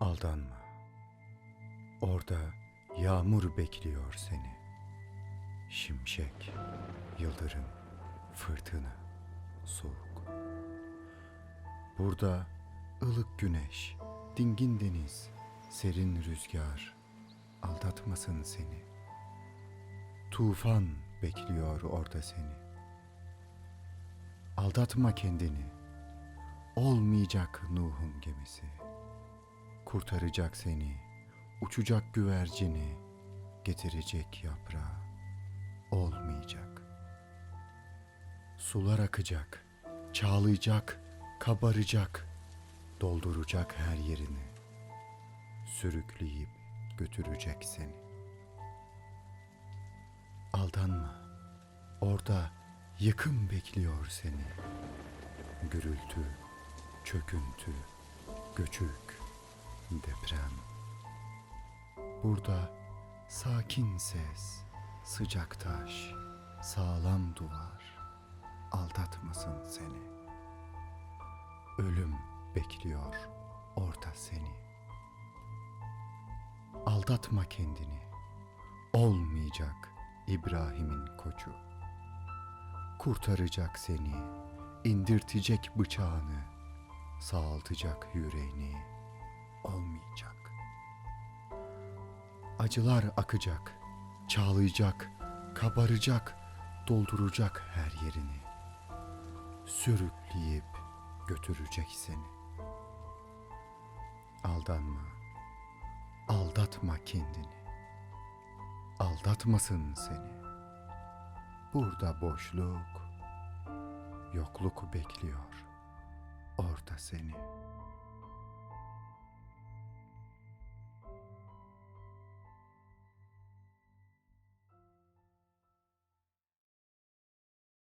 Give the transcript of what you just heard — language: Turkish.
Aldanma. Orada yağmur bekliyor seni. Şimşek, yıldırım, fırtına, soğuk. Burada ılık güneş, dingin deniz, serin rüzgar aldatmasın seni. Tufan bekliyor orada seni. Aldatma kendini. Olmayacak Nuh'un gemisi. Kurtaracak seni, uçacak güvercini, getirecek yaprağı. Olmayacak. Sular akacak, çağlayacak, kabaracak, dolduracak her yerini. Sürükleyip götürecek seni. Aldanma. Orada yıkım bekliyor seni. Gürültü, çöküntü, göçük, deprem. Burada sakin ses, sıcak taş, sağlam duvar aldatmasın seni. Ölüm bekliyor orada seni. Aldatma kendini. Olmayacak İbrahim'in koçu. Kurtaracak seni, indirtecek bıçağını, sağaltacak yüreğini. Olmayacak. Acılar akacak, çağlayacak, kabaracak, dolduracak her yerini. Sürükleyip götürecek seni. Aldanma, aldatma kendini. Aldatmasın seni. Burada boşluk, yokluk bekliyor. Orada seni.